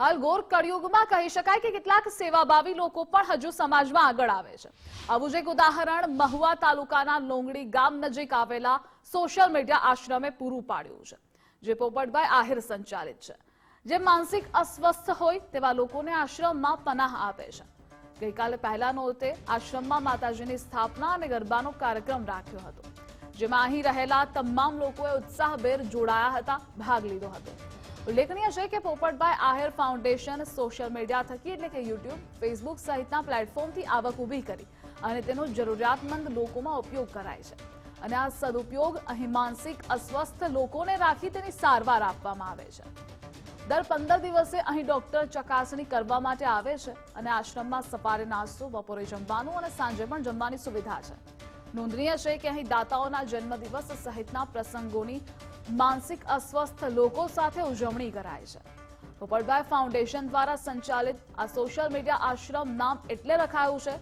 હાલ ગોર કળિયુગમાં કહી શકાય કે કેટલાક સેવાભાવી લોકો પણ હજુ સમાજમાં આગળ આવે છે. આવું જ એક ઉદાહરણ મહુવા તાલુકાના લોંગડી ગામ નજીક આવેલા સોશિયલ મીડિયા આશ્રમે પૂરું પાડ્યું છે, જે પોપટભાઈ આહિર સંચાલિત છે. જે માનસિક અસ્વસ્થ હોય તેવા લોકોને આશ્રમમાં પનાહ આપે છે. ગઈકાલે પહેલા તે આશ્રમમાં માતાજીની સ્થાપના અને ગરબાનો કાર્યક્રમ રાખ્યો હતો, જેમાં અહીં રહેલા તમામ લોકોએ ઉત્સાહભેર જોડાયા હતા, ભાગ લીધો હતો. ઉલ્લેખનીય છે કે Popatbhai Ahir foundation social media થકી એટલે કે યુટ્યુબ, ફેસબુક સહિતના પ્લેટફોર્મથી આવક ઊભી કરી અને તેનો જરૂરિયાતમંદ લોકોમાં ઉપયોગ કરાય છે. અને આ સદુપયોગ અહીં માનસિક અસ્વસ્થ લોકોને રાખી તેની સારવાર આપવામાં આવે છે. દર પંદર દિવસે અહીં ડોક્ટર ચકાસણી કરવા માટે આવે છે અને આશ્રમમાં સવારે નાસ્તો, બપોરે જમવાનું અને સાંજે પણ જમવાની સુવિધા છે. નોંધનીય છે કે અહીં દાતાઓના જન્મદિવસ સહિતના પ્રસંગોની માનસિક અસ્વસ્થ લોકો સાથે ઉજવણી કરાય છે. પોપટભાઈ ફાઉન્ડેશન દ્વારા સંચાલિત આ સોશિયલ મીડિયા આશ્રમ નામ એટલે રખાયું છે.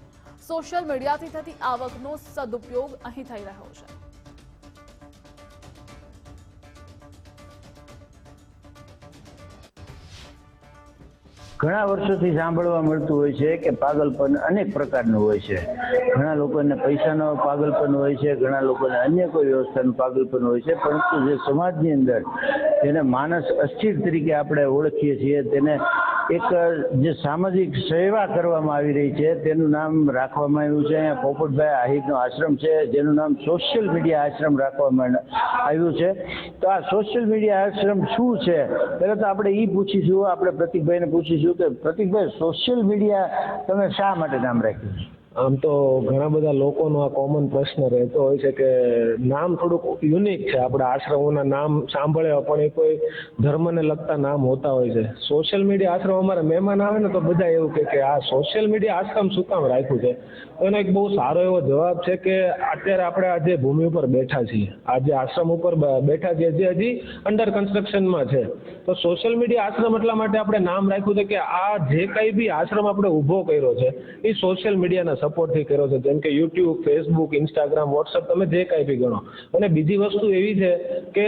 સોશિયલ મીડિયાથી થતી આવકનો સદુપયોગ અહીં થઈ રહ્યો છે. ઘણા વર્ષોથી સાંભળવા મળતું હોય છે કે પાગલપન અનેક પ્રકારનું હોય છે. ઘણા લોકોને પૈસાનો પાગલપન હોય છે, ઘણા લોકોને અન્ય કોઈ વ્યવસ્થાનું પાગલપન હોય છે, પરંતુ જે સમાજની અંદર જેને માણસ અસ્થિર તરીકે આપણે ઓળખીએ છીએ, તેને એક, જે સામાજિક સેવા કરવામાં આવી રહી છે, તેનું નામ રાખવામાં આવ્યું છે. અહીંયા પોપટભાઈ આહિરનો આશ્રમ છે, જેનું નામ સોશિયલ મીડિયા આશ્રમ રાખવામાં આવ્યું છે. તો આ સોશિયલ મીડિયા આશ્રમ શું છે? પહેલાં તો આપણે એ પૂછીશું, આપણે પ્રતિકભાઈને પૂછીશું કે પ્રતિકભાઈ સોશિયલ મીડિયા તમે શા માટે નામ રાખ્યું છે? આમ તો ઘણા બધા લોકોનો આ કોમન પ્રશ્ન રહેતો હોય છે કે નામ થોડુંક યુનિક છે. આપણા આશ્રમોના નામ સાંભળ્યા પણ એ કોઈ ધર્મને લગતા નામ હોતા હોય છે. સોશિયલ મીડિયા આશ્રમ અમારા મહેમાન આવે ને તો બધા એવું કહે કે આ સોશિયલ મીડિયા આશ્રમ શું કામ રાખ્યું છે? એનો એક બહુ સારો એવો જવાબ છે કે અત્યારે આપણે આજે ભૂમિ ઉપર બેઠા છીએ આજે આશ્રમ ઉપર બેઠા છીએ જે હજી અંડર કન્સ્ટ્રક્શનમાં છે. તો સોશિયલ મીડિયા આશ્રમ એટલા માટે આપણે નામ રાખ્યું છે કે આ જે કંઈ બી આશ્રમ આપણે ઊભો કર્યો છે, એ સોશિયલ મીડિયાના સપોર્ટથી કર્યો છે. જેમ કે યુટ્યુબ ફેસબુક ઇન્સ્ટાગ્રામ વોટ્સઅપ તમે જે કાંઈ બી ગણો. અને બીજી વસ્તુ એવી છે કે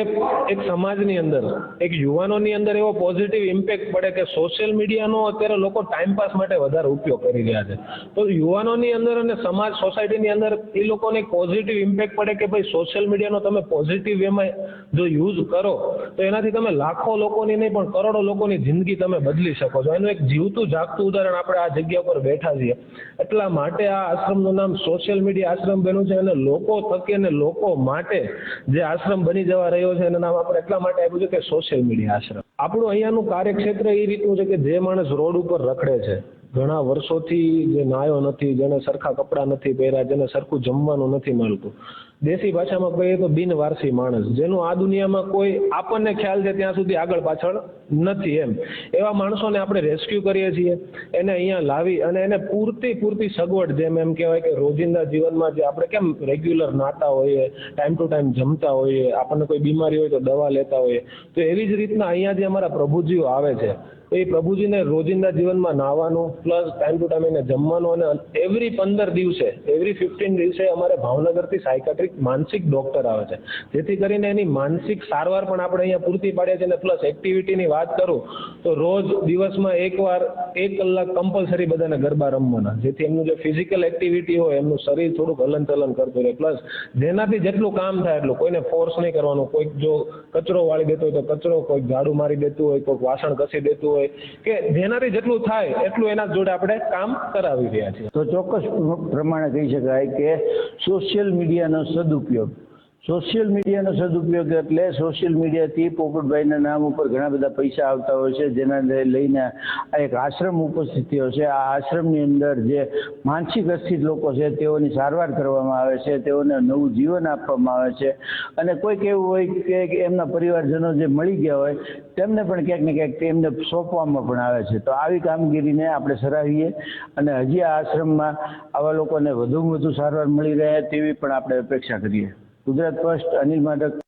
એક સમાજની અંદર, એક યુવાનોની અંદર એવો પોઝિટિવ ઇમ્પેક્ટ પડે કે સોશિયલ મીડિયાનો અત્યારે લોકો ટાઈમપાસ માટે વધારે ઉપયોગ કરી રહ્યા છે. તો યુવાનોની અંદર અને સમાજ સોસાયટીની અંદર એ લોકોને પોઝિટિવ ઇમ્પેક્ટ પડે કે ભાઈ સોશિયલ મીડિયાનો તમે પોઝિટિવ વેમાં જો યુઝ કરો, તો એનાથી તમે લાખો લોકોની નહીં, પણ કરોડો લોકોની જિંદગી તમે બદલી શકો છો. એનું એક જીવતું જાગતું ઉદાહરણ આપણે આ જગ્યા પર બેઠા છીએ. એટલા માટે આ આશ્રમનું નામ સોશિયલ મીડિયા આશ્રમ બન્યું છે અને લોકો થકી અને લોકો માટે જે આશ્રમ બની જવા રહ્યો છે એનું નામ આપણે એટલા માટે આપ્યું છે કે સોશિયલ મીડિયા આશ્રમ. આપણું અહીંયાનું કાર્યક્ષેત્ર એ રીતનું છે કે જે માણસ રોડ ઉપર રખડે છે. ઘણા વર્ષોથી જે નાયો નથી જેને સરખા કપડાં નથી પહેર્યા, જેને સરખું જમવાનું નથી મળતું. દેશી ભાષામાં કહીએ તો બિનવારસી માણસ, જેનું આ દુનિયામાં કોઈ આપણને ખ્યાલ છે ત્યાં સુધી આગળ પાછળ નથી એમ. એવા માણસોને આપણે રેસ્ક્યુ કરીએ છીએ, એને અહીંયા લાવી અને એને પૂરતી પૂરતી સગવડ જેમ એમ કહેવાય કે રોજિંદા જીવનમાં જે આપણે કેમ રેગ્યુલર નાતા હોઈએ ટાઈમ ટુ ટાઈમ જમતા હોઈએ, આપણને કોઈ બીમારી હોય તો દવા લેતા હોઈએ, તો એવી જ રીતના અહીંયા જે અમારા પ્રભુજીઓ આવે છે, એ પ્રભુજીને રોજિંદા જીવનમાં નાહવાનું પ્લસ ટાઈમ ટુ ટાઈમ એને જમવાનું અને એવરી પંદર દિવસે એવરી ફિફ્ટીન દિવસે અમારે ભાવનગરથી સાયકાટ્રિક માનસિક ડોક્ટર આવે છે. જેથી કરીને એની માનસિક સારવાર પણ આપણે અહીંયા પૂરતી પાડીએ છીએ પ્લસ એક્ટિવિટીની વાત કરું, તો રોજ દિવસમાં એકવાર એક કલાક કમ્પલસરી બધાને ગરબા રમવાના. જેથી એમનું જે ફિઝિકલ એક્ટિવિટી હોય, એમનું શરીર થોડુંક હલનચલન કરતું રહે. પ્લસ જેનાથી જેટલું કામ થાય એટલું, કોઈને ફોર્સ નહીં કરવાનું. કોઈક જો કચરો વાળી દેતો હોય તો કચરો, કોઈક ઝાડુ મારી દેતું હોય, કોઈક વાસણ ઘસી દેતું હોય. કે જેનાથી જેટલું થાય એટલું એના જોડે આપણે કામ કરાવી રહ્યા છીએ. તો ચોક્કસ પ્રમાણે કહી શકાય કે સોશિયલ મીડિયાનો સદુપયોગ. સોશિયલ મીડિયાનો સદુપયોગ એટલે સોશિયલ મીડિયાથી પોપટભાઈના નામ ઉપર ઘણા બધા પૈસા આવતા હોય છે, જેના લઈને આ એક આશ્રમ ઉપસ્થિત થયો છે. આ આશ્રમની અંદર જે માનસિક અસ્થિત લોકો છે, તેઓની સારવાર કરવામાં આવે છે, તેઓને નવું જીવન આપવામાં આવે છે. અને કોઈક એવું હોય કે કે એમના પરિવારજનો જે મળી ગયા હોય, તેમને પણ ક્યાંક ને ક્યાંક તેમને સોંપવામાં પણ આવે છે. તો આવી કામગીરીને આપણે સરાહીએ અને હજી આ આશ્રમમાં આવા લોકોને વધુમાં વધુ સારવાર મળી રહે તેવી પણ આપણે અપેક્ષા કરીએ. ગુજરાત ફર્સ્ટ અનિલ માધક